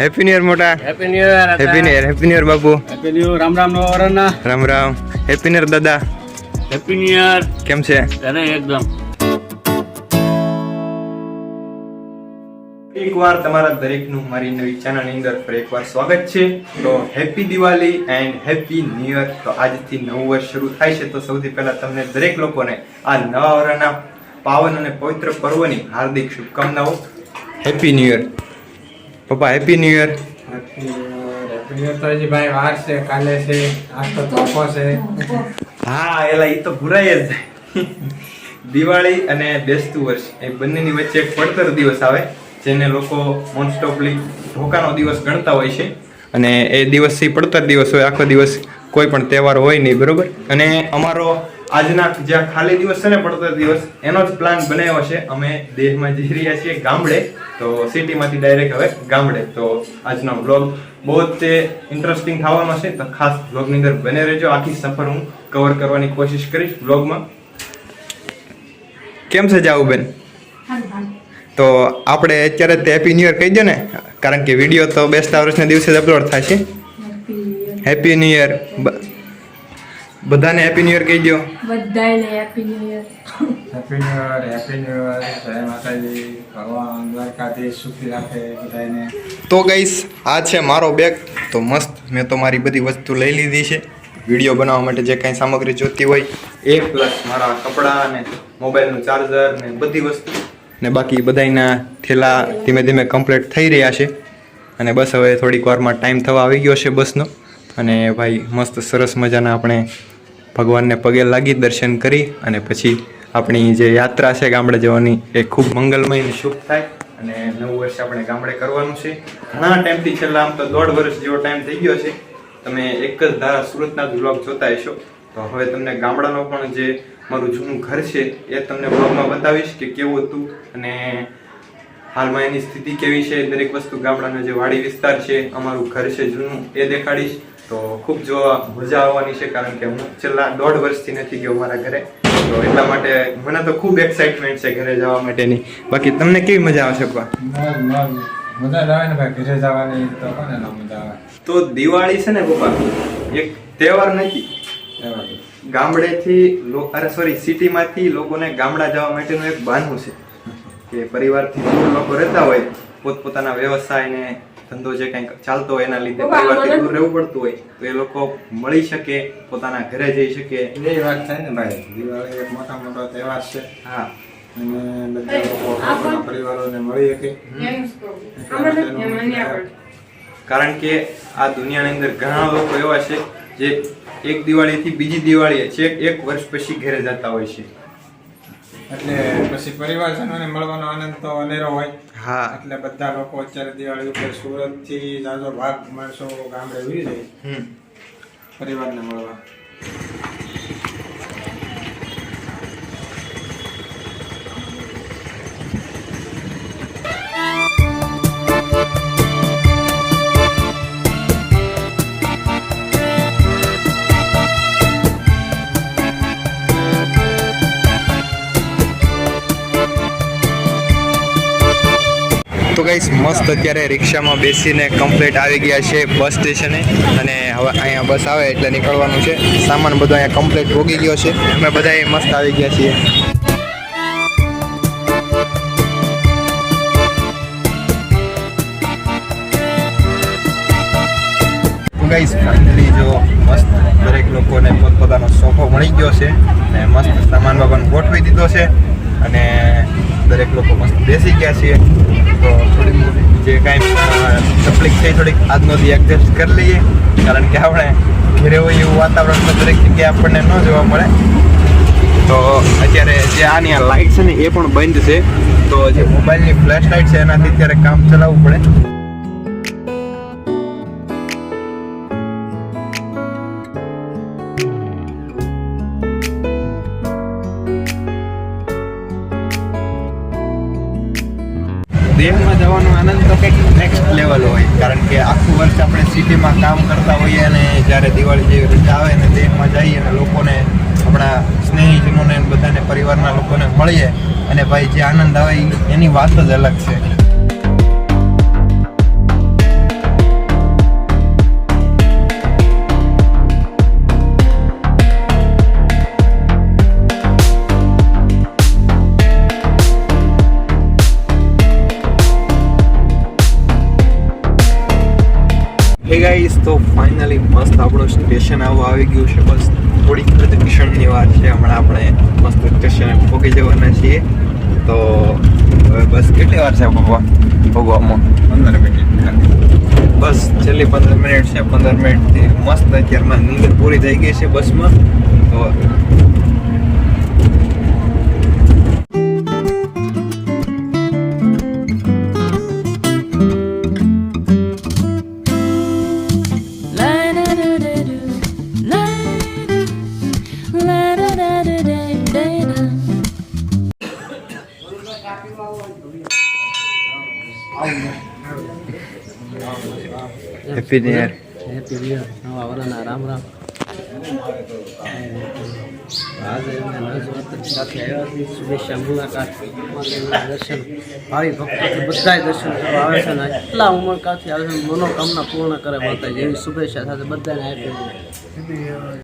Happy new year મોટા. Happy new year happy new year happy new year બાપુ. Happy new Ram Ram નો વરના Ram Ram. Happy new year દાદા. Happy new year કેમ છે? અરે એકદમ. એકવાર તમારા દરેકનું મારી નવી ચેનલની અંદર ફરી એકવાર સ્વાગત છે. તો happy Diwali and happy new year તો આજથી નવું વર્ષ શરૂ થાય છે. તો સૌથી પહેલા તમને દરેક લોકોને આ નવા વર્ષના પાવન અને પવિત્ર પર્વની હાર્દિક શુભકામનાઓ. હેપી ન્યુ યર પપ્પા હેપી ન્યુ યર ભાઈ વાર છે કાલે છે આજ તો તોફો છે. હા એલા એ તો ભૂરાય જ. દિવાળી અને બેસતું વર્ષ એ બંનેની વચ્ચે એક પડતર દિવસ આવે જેને લોકો મોનસ્ટોપલી ઓફલી ધોકાનો દિવસ ગણતા હોય છે. અને એ દિવસથી પડતર દિવસ હોય આખો દિવસ કોઈ પણ તહેવાર હોય નહીં બરોબર? અને અમારો આજના જે ખાલી દિવસ છે ને પડતો દિવસ એનો જ પ્લાન બનાવ્યો છે. અમે દેહમાં જઈ રહ્યા છીએ ગામડે તો સિટીમાંથી ડાયરેક્ટ હવે ગામડે. તો આજનો બ્લોગ બહુ જ તે ઇન્ટરેસ્ટિંગ થવાનો છે. તો ખાસ બ્લોગની અંદર બને રહેજો. આખી સફર હું કવર કરવાની કોશિશ કરીશ બ્લોગમાં કેમ છે જાવું બેન તો આપણે અત્યારે તે હેપી ન્યુ યર કહી દો ને કારણ કે વીડિયો તો બેસતા વર્ષના દિવસે જ અપલોડ થાય છે. હેપી ન્યુ યર બધાને હેપી ન્યુ યર કહી દો બધાને happy new year happy new year happy new year જય માતાજી. ભગવાન દ્વારકાધીશ સુખી રાખે બધાને તો ગાઈસ આ છે મારો બેગ તો મસ્ત મેં તો મારી બધી વસ્તુ લઈ લીધી છે. વીડિયો બનાવવા માટે જે કાંઈ સામગ્રી જોતી હોય એ પ્લસ મારા કપડાં ને મોબાઈલનું ચાર્જર ને બધી વસ્તુ. ને બાકી બધાયના થેલા ધીમે ધીમે કમ્પ્લીટ થઈ રહ્યા છે. અને બસ હવે થોડીક વારમાં ટાઈમ થવા આવી ગયો છે બસનો. અને ભાઈ મસ્ત સરસ મજાના આપણે ભગવાનને પગે લાગી દર્શન કરી અને પછી આપણી જે યાત્રા છે ગામડે જવાની એ ખૂબ મંગલમય શુભ થાય અને નવું વર્ષ આપણે ગામડે કરવાનું છે. ઘણા ટાઈમથી છેલ્લા આમ તો દોઢ વર્ષ જેવો ટાઈમ થઈ ગયો છે. તમે એક જ ધારા સુરતના જ વ્લોગ જોતા હશો. તો હવે તમને ગામડાનો પણ જે મારું જૂનું ઘર છે એ તમને બ્લોગમાં બતાવીશ કે કેવું હતું અને હાલમાં એની સ્થિતિ કેવી છે. દરેક વસ્તુ ગામડાનો જે વાડી વિસ્તાર છે, અમારું ઘર છે જૂનું, એ દેખાડીશ. તો ખૂબ જોવા મજા આવવાની છે કારણ કે હું છેલ્લા દોઢ વર્ષથી નથી ગયો મારા ઘરે. તો એટલા માટે મને તો ખૂબ એક્સાઇટમેન્ટ છે ઘરે જવા માટેની. બાકી તમને કેવી મજા આવશે પપ્પા મોજ ઘરે જવાની તો કોને ના મજા આવે. તો દિવાળી છે ને પપ્પા એક તહેવાર નથી. ગામડેથી અરે સોરી સિટીમાંથી લોકોને ગામડા જવા માટેનું એક બહાનું છે. કે પરિવારથી દૂર લોકો રહેતા હોય પોતપોતાના વ્યવસાય ને ધંધો જે કંઈક ચાલતો હોય એના લીધે પરિવારથી દૂર રહેવું પડતું હોય તો એ લોકો મળી શકે પોતાના ઘરે જઈ શકે. એ વાત થાય ને ભાઈ દિવાળી એક મોટા મોટો તહેવાર છે. હા. અને બધા લોકો પોતાના પરિવારોને મળી શકે. કારણ કે આ દુનિયાની અંદર ઘણા લોકો એવા છે જે એક દિવાળીથી બીજી દિવાળીએ છેક એક વર્ષ પછી ઘરે જતા હોય છે. એટલે પછી પરિવારજનોને મળવાનો આનંદ તો અનેરો હોય. હા. એટલે બધા લોકો અત્યારે દિવાળી ઉપર સુરતથી જાજો ભાગ માણસો ગામડે ઉડી જાય. પરિવારને મળવા. ગાઈસ મસ્ત અત્યારે રિક્ષામાં બેસીને કમ્પ્લીટ આવી ગયા છે બસ સ્ટેશને અને હવે અહીંયા બસ આવે એટલે નીકળવાનું છે. સામાન બધો અહીંયા કમ્પ્લીટ ભોગી ગયો છે. અમે બધા મસ્ત આવી ગયા છીએ. ગાઈસ ફાઇનલી જો મસ્ત દરેક લોકોને પોતપોતાનો સોફો મળી ગયો છે. અને મસ્ત સામાનમાં પણ ગોઠવી દીધો છે. અને દરેક લોકો મસ્ત બેસી ગયા છીએ. તો થોડી મોટી જે કાંઈ તકલીફ છે થોડીક આજનો દી એડજસ્ટ કરી લઈએ. કારણ કે આપણે ઘરે હોય એવું વાતાવરણમાં દરેક જગ્યાએ આપણને ન જોવા મળે. તો અત્યારે જે આની આ લાઇટ છે ને એ પણ બંધ છે. તો જે મોબાઈલની ફ્લેશ લાઇટ છે, એનાથી અત્યારે કામ ચલાવવું પડે. દેહમાં જવાનો આનંદ તો કંઈક નેક્સ્ટ લેવલ હોય. કારણ કે આખું વર્ષ આપણે સિટીમાં કામ કરતા હોઈએ અને જ્યારે દિવાળી જેવી રજા આવે અને દેહમાં જઈએ અને લોકોને આપણા સ્નેહીજનોને બધાને પરિવારના લોકોને મળીએ અને ભાઈ જે આનંદ આવે એની વાત જ અલગ છે. તો ફાઇનલી મસ્ત આપણું સ્ટેશન આવું આવી ગયું છે. બસ થોડીક જ ક્ષણની વાર છે. હમણાં આપણે મસ્ત સ્ટેશને પહોંચી જવાના છીએ. તો હવે બસ કેટલી વાર છે ભોગવા ભોગવામાં? પંદર મિનિટ બસ છેલ્લી પંદર મિનિટ છે. પંદર મિનિટથી મસ્ત અત્યારમાં નીંદર પૂરી થઈ ગઈ છે બસમાં. તો happy new year happy new નવા વરાના રામ રામ. દર્શન. ભાવિ ભક્તો બધા દર્શન કરવા આવે છે ને એટલા ઉમળકાથી આવે છે મનોકામના પૂર્ણ કરે માતાજી. જેવી શુભેચ્છા સાથે બધાને આપી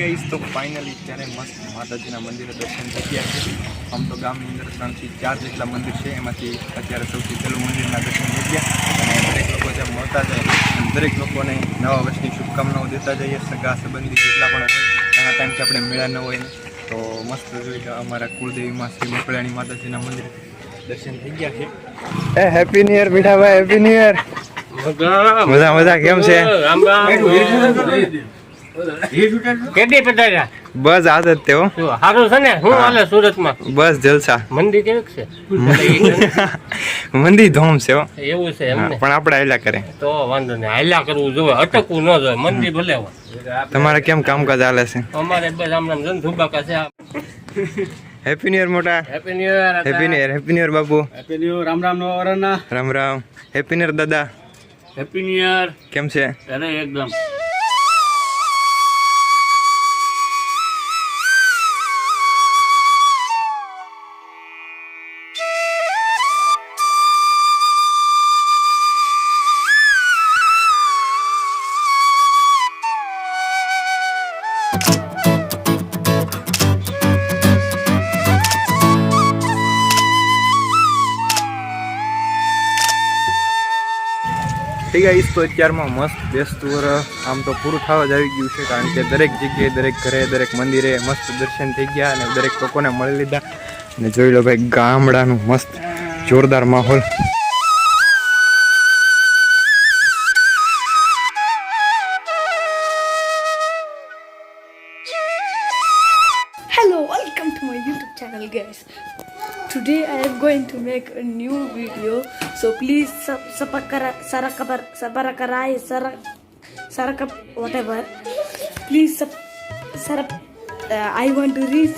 ગાઈસ તો ફાઇનલી ત્યારે મસ્ત માતાજીના મંદિરે દર્શન થઈ ગયા છે. આમ તો ગામની અંદર ત્રણથી ચાર જેટલા મંદિર છે એમાંથી અત્યારે સૌથી પહેલું મંદિરના દર્શન થઈ ગયા. અને દરેક લોકો જ્યાં મળતા જાય દરેક લોકોને નવા વર્ષની શુભકામનાઓ દેતા જઈએ. સગા સંબંધી જેટલા પણ હોય ઘણા ટાઈમથી આપણે મેળા ન હોય તો મસ્ત જોઈ કે અમારા કુળદેવીમાં શ્રી મકળાણી માતાજીના મંદિર દર્શન થઈ ગયા છે. એ happy new year Mithabhai happy new year મજા મજા કેમ છે? રામ રામ. કેદી પધાર્યા? બસ આ જ તે હો સારું છે ને? હું હાલે સુરતમાં? બસ જલસા. મંદિર કેવું છે? મંદી ધોમ છે હો. એવું છે એમને? પણ આપણે આયલા કરે. તો વાંધો નહીં હાલ્યા કરવું જોઈએ અટકવું ન જોઈએ મંદિર ભલે તમારે કેમ કામકાજ હાલે છે? અમારે બસ આમ નામ ધુબાકા છે. હેપી ન્યુ યર મોટા. Happy new year happy new year happy new year બાપુ. હેપી ન્યુ રામ રામ નવા Ram Ram. Happy new year દાદા. હેપી ન્યુ યર કેમ છે? અરે એકદમ. છે તો અત્યારમાં મસ્ત બેસતું વરસ આમ તો પૂરું થવા જ આવી ગયું છે, કારણ કે દરેક જગ્યાએ, દરેક ઘરે, દરેક મંદિરે મસ્ત દર્શન થઈ ગયા અને દરેક લોકોને મળી લીધા. અને જોઈ લો ભાઈ, ગામડાનું મસ્ત જોરદાર માહોલ. Hello welcome to my YouTube channel guys. Today I am going to make a new video, so please subscribe, subscribe, whatever. Please uh, I want to reach